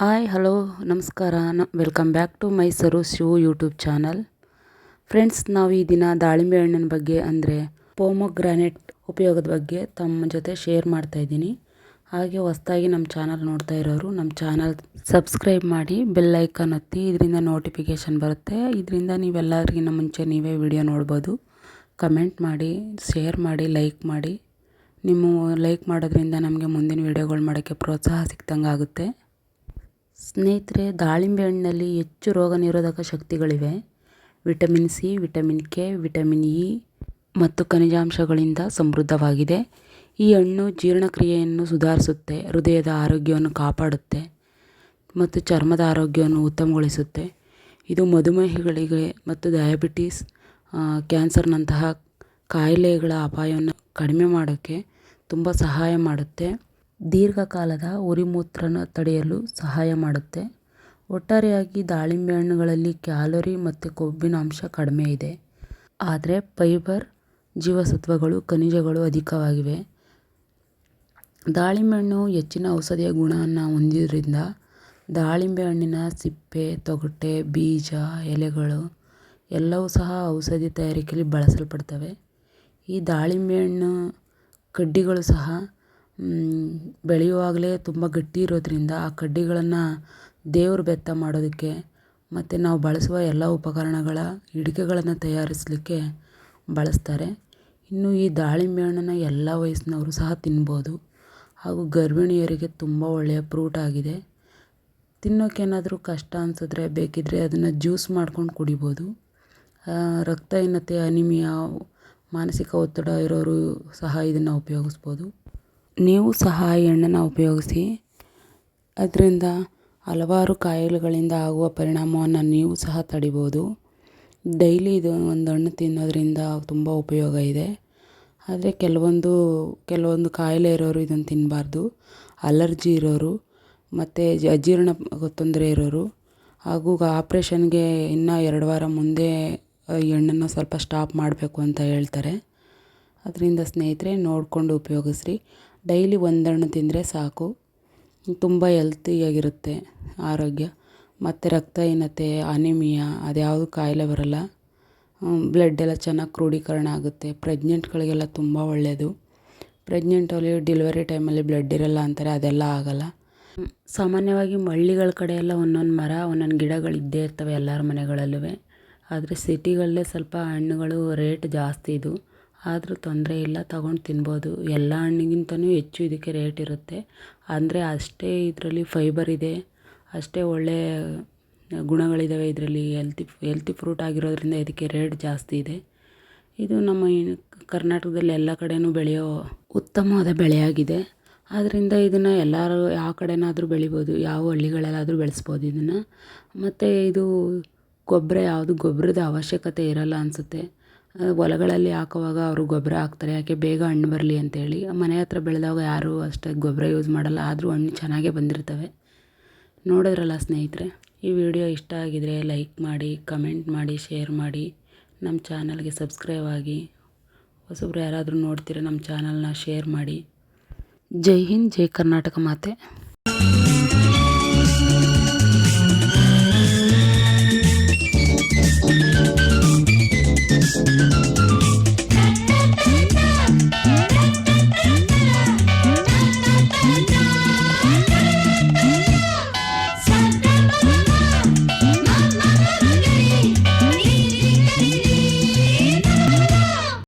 Hi, hello, ನಮಸ್ಕಾರ. Welcome back to Mysuru Shivu YouTube channel. Friends, ನಾವು ಈ ದಿನ ದಾಳಿಂಬೆ ಹಣ್ಣಿನ ಬಗ್ಗೆ ಅಂದರೆ ಪೋಮೊಗ್ರಾನೆಟ್ ಉಪಯೋಗದ ಬಗ್ಗೆ ತಮ್ಮ ಜೊತೆ ಶೇರ್ ಮಾಡ್ತಾ ಇದ್ದೀನಿ. ಹಾಗೆ ಹೊಸ್ದಾಗಿ ನಮ್ಮ ಚಾನಲ್ ನೋಡ್ತಾ ಇರೋರು, ನಮ್ಮ ಚಾನಲ್ ಸಬ್ಸ್ಕ್ರೈಬ್ ಮಾಡಿ ಬೆಲ್ ಐಕಾನ್ ಒತ್ತಿ, ಇದರಿಂದ ನೋಟಿಫಿಕೇಷನ್ ಬರುತ್ತೆ. ಇದರಿಂದ ನೀವೆಲ್ಲರಿಗಿನ್ನ ಮುಂಚೆ ನೀವೇ ವಿಡಿಯೋ ನೋಡ್ಬೋದು. ಕಮೆಂಟ್ ಮಾಡಿ, ಶೇರ್ ಮಾಡಿ, ಲೈಕ್ ಮಾಡಿ. ನಿಮ್ಮ ಲೈಕ್ ಮಾಡೋದ್ರಿಂದ ನಮಗೆ ಮುಂದಿನ ವೀಡಿಯೋಗಳು ಮಾಡೋಕ್ಕೆ ಪ್ರೋತ್ಸಾಹ ಸಿಕ್ದಂಗೆ ಆಗುತ್ತೆ ಸ್ನೇಹಿತರೆ, ದಾಳಿಂಬೆ ಹಣ್ಣಿನಲ್ಲಿ ಹೆಚ್ಚು ರೋಗ ನಿರೋಧಕ ಶಕ್ತಿಗಳಿವೆ. Vitamin C, vitamin K, vitamin E ಮತ್ತು ಖನಿಜಾಂಶಗಳಿಂದ ಸಮೃದ್ಧವಾಗಿದೆ. ಈ ಹಣ್ಣು ಜೀರ್ಣಕ್ರಿಯೆಯನ್ನು ಸುಧಾರಿಸುತ್ತೆ, ಹೃದಯದ ಆರೋಗ್ಯವನ್ನು ಕಾಪಾಡುತ್ತೆ ಮತ್ತು ಚರ್ಮದ ಆರೋಗ್ಯವನ್ನು ಉತ್ತಮಗೊಳಿಸುತ್ತೆ. ಇದು ಮಧುಮೇಹಿಗಳಿಗೆ ಮತ್ತು ಡಯಾಬಿಟೀಸ್ ಕ್ಯಾನ್ಸರ್ನಂತಹ ಕಾಯಿಲೆಗಳ ಅಪಾಯವನ್ನು ಕಡಿಮೆ ಮಾಡೋಕ್ಕೆ ತುಂಬ ಸಹಾಯ ಮಾಡುತ್ತೆ. ದೀರ್ಘಕಾಲದ ಉರಿಮೂತ್ರನ ತಡೆಯಲು ಸಹಾಯ ಮಾಡುತ್ತೆ. ಒಟ್ಟಾರೆಯಾಗಿ ದಾಳಿಂಬೆ ಹಣ್ಣುಗಳಲ್ಲಿ ಕ್ಯಾಲೋರಿ ಮತ್ತು ಕೊಬ್ಬಿನಾಂಶ ಕಡಿಮೆ ಇದೆ. ಆದರೆ ಫೈಬರ್ ಜೀವಸತ್ವಗಳು, ಖನಿಜಗಳು ಅಧಿಕವಾಗಿವೆ. ದಾಳಿಂಬೆ ಹಣ್ಣು ಹೆಚ್ಚಿನ ಔಷಧಿಯ ಗುಣವನ್ನು ಹೊಂದಿದ್ದರಿಂದ ದಾಳಿಂಬೆ ಹಣ್ಣಿನ ಸಿಪ್ಪೆ, ತೊಗಟೆ, ಬೀಜ, ಎಲೆಗಳು ಎಲ್ಲವೂ ಸಹ ಔಷಧಿ ತಯಾರಿಕೆಯಲ್ಲಿ ಬಳಸಲ್ಪಡ್ತವೆ. ಈ ದಾಳಿಂಬೆ ಹಣ್ಣು ಕಡ್ಡಿಗಳು ಸಹ ಬೆಳೆಯುವಾಗಲೇ ತುಂಬ ಗಟ್ಟಿ ಇರೋದರಿಂದ ಆ ಕಡ್ಡಿಗಳನ್ನು ದೇವ್ರ ಬೆತ್ತ ಮಾಡೋದಕ್ಕೆ ಮತ್ತು ನಾವು ಬಳಸುವ ಎಲ್ಲ ಉಪಕರಣಗಳ ಹಿಡಿಕೆಗಳನ್ನು ತಯಾರಿಸಲಿಕ್ಕೆ ಬಳಸ್ತಾರೆ. ಇನ್ನು ಈ ದಾಳಿಂಬೆ ಹಣ್ಣನ್ನು ಎಲ್ಲ ವಯಸ್ಸಿನವರು ಸಹ ತಿನ್ಬೋದು. ಹಾಗೂ ಗರ್ಭಿಣಿಯರಿಗೆ ತುಂಬ ಒಳ್ಳೆಯ ಫ್ರೂಟ್ ಆಗಿದೆ. ತಿನ್ನೋಕ್ಕೇನಾದರೂ ಕಷ್ಟ ಅನಿಸಿದ್ರೆ ಬೇಕಿದ್ದರೆ ಅದನ್ನು ಜ್ಯೂಸ್ ಮಾಡ್ಕೊಂಡು ಕುಡಿಬೋದು. ರಕ್ತಹೀನತೆ, ಅನಿಮಿಯಾ, ಮಾನಸಿಕ ಒತ್ತಡ ಇರೋರು ಸಹ ಇದನ್ನು ಉಪಯೋಗಿಸ್ಬೋದು. ನೀವು ಸಹ ಈ ಹಣ್ಣನ್ನು ಉಪಯೋಗಿಸಿ, ಅದರಿಂದ ಹಲವಾರು ಕಾಯಿಲೆಗಳಿಂದ ಆಗುವ ಪರಿಣಾಮವನ್ನು ನೀವು ಸಹ ತಡಿಬೋದು. ಡೈಲಿ ಇದು ಒಂದು ಹಣ್ಣು ತಿನ್ನೋದರಿಂದ ತುಂಬ ಉಪಯೋಗ ಇದೆ. ಆದರೆ ಕೆಲವೊಂದು ಕೆಲವೊಂದು ಕಾಯಿಲೆ ಇರೋರು ಇದನ್ನು ತಿನ್ನಬಾರ್ದು ಅಲರ್ಜಿ ಇರೋರು, ಮತ್ತು ಅಜೀರ್ಣ ತೊಂದರೆ ಇರೋರು. ಹಾಗೂ ಆಪ್ರೇಷನ್ಗೆ ಇನ್ನೂ ಎರಡು ವಾರ ಮುಂದೆ ಈ ಸ್ವಲ್ಪ ಸ್ಟಾಪ್ ಮಾಡಬೇಕು ಅಂತ ಹೇಳ್ತಾರೆ. ಅದರಿಂದ ಸ್ನೇಹಿತರೆ ನೋಡಿಕೊಂಡು ಉಪಯೋಗಿಸ್ರಿ. ಡೈಲಿ ಒಂದು ತಿಂದರೆ ಸಾಕು. ತುಂಬ ಎಲ್ತಿಯಾಗಿರುತ್ತೆ ಆರೋಗ್ಯ. ಮತ್ತು ರಕ್ತಹೀನತೆ ಅನಿಮಿಯಾ ಅದ್ಯಾವುದು ಕಾಯಿಲೆ ಬರಲ್ಲ. ಬ್ಲಡ್ ಎಲ್ಲ ಚೆನ್ನಾಗಿ ಕ್ರೋಢೀಕರಣ ಆಗುತ್ತೆ. ಪ್ರೆಗ್ನೆಂಟ್ಗಳಿಗೆಲ್ಲ ತುಂಬ ಒಳ್ಳೆಯದು ಪ್ರೆಗ್ನೆಂಟಲ್ಲಿ ಡೆಲಿವರಿ ಟೈಮಲ್ಲಿ ಬ್ಲಡ್ ಇರಲ್ಲ ಅಂತಾರೆ, ಅದೆಲ್ಲ ಆಗಲ್ಲ. ಸಾಮಾನ್ಯವಾಗಿ ಹಳ್ಳಿಗಳ ಕಡೆ ಎಲ್ಲ ಒಂದೊಂದು ಮರ, ಒಂದೊಂದು ಗಿಡಗಳು ಇದ್ದೇ ಇರ್ತವೆ ಎಲ್ಲರ ಮನೆಗಳಲ್ಲೂ ಆದರೆ ಸಿಟಿಗಳಲ್ಲೇ ಸ್ವಲ್ಪ ಹಣ್ಣುಗಳು ರೇಟ್ ಜಾಸ್ತಿ ಇದು. ಆದರೂ ತೊಂದರೆ ಇಲ್ಲ, ತಗೊಂಡು ತಿನ್ಬೋದು. ಎಲ್ಲ ಹಣ್ಣಿಗಿಂತನೂ ಹೆಚ್ಚು ಇದಕ್ಕೆ ರೇಟ್ ಇರುತ್ತೆ. ಅಂದರೆ ಅಷ್ಟೇ ಇದರಲ್ಲಿ ಫೈಬರ್ ಇದೆ, ಅಷ್ಟೇ ಒಳ್ಳೆಯ ಗುಣಗಳಿದ್ದಾವೆ ಇದರಲ್ಲಿ. ಎಲ್ತಿ ಎಲ್ತಿ ಫ್ರೂಟ್ ಆಗಿರೋದ್ರಿಂದ ಇದಕ್ಕೆ ರೇಟ್ ಜಾಸ್ತಿ ಇದೆ. ಇದು ನಮ್ಮ ಕರ್ನಾಟಕದಲ್ಲಿ ಎಲ್ಲ ಕಡೆಯೂ ಬೆಳೆಯೋ ಉತ್ತಮವಾದ ಬೆಳೆಯಾಗಿದೆ. ಆದ್ದರಿಂದ ಇದನ್ನು ಎಲ್ಲರೂ ಯಾವ ಕಡೆನಾದರೂ ಬೆಳಿಬೋದು, ಯಾವ ಹಳ್ಳಿಗಳಲ್ಲಾದರೂ ಬೆಳೆಸ್ಬೋದು ಇದನ್ನು. ಮತ್ತು ಇದು ಗೊಬ್ಬರ ಯಾವುದು ಗೊಬ್ಬರದ ಅವಶ್ಯಕತೆ ಇರೋಲ್ಲ ಅನಿಸುತ್ತೆ. ಹೊಲಗಳಲ್ಲಿ ಹಾಕುವಾಗ ಅವರು ಗೊಬ್ಬರ ಹಾಕ್ತಾರೆ. ಯಾಕೆ ಬೇಗ ಹಣ್ಣು ಬರಲಿ ಅಂತೇಳಿ. ಮನೆ ಹತ್ರ ಬೆಳೆದಾಗ ಯಾರೂ ಅಷ್ಟಾಗಿ ಗೊಬ್ಬರ ಯೂಸ್ ಮಾಡೋಲ್ಲ. ಆದರೂ ಹಣ್ಣು ಚೆನ್ನಾಗೇ ಬಂದಿರ್ತವೆ. ನೋಡಿದ್ರಲ್ಲ ಸ್ನೇಹಿತರೆ, ಈ ವಿಡಿಯೋ ಇಷ್ಟ ಆಗಿದರೆ ಲೈಕ್ ಮಾಡಿ ಕಮೆಂಟ್ ಮಾಡಿ ಶೇರ್ ಮಾಡಿ. ನಮ್ಮ ಚಾನಲ್ಗೆ ಸಬ್ಸ್ಕ್ರೈಬ್ ಆಗಿ. ಹೊಸಬ್ರು ಯಾರಾದರೂ ನೋಡ್ತೀರ ನಮ್ಮ ಚಾನಲ್ನ ಶೇರ್ ಮಾಡಿ. ಜೈ ಹಿಂದ್, ಜೈ ಕರ್ನಾಟಕ ಮಾತೆ.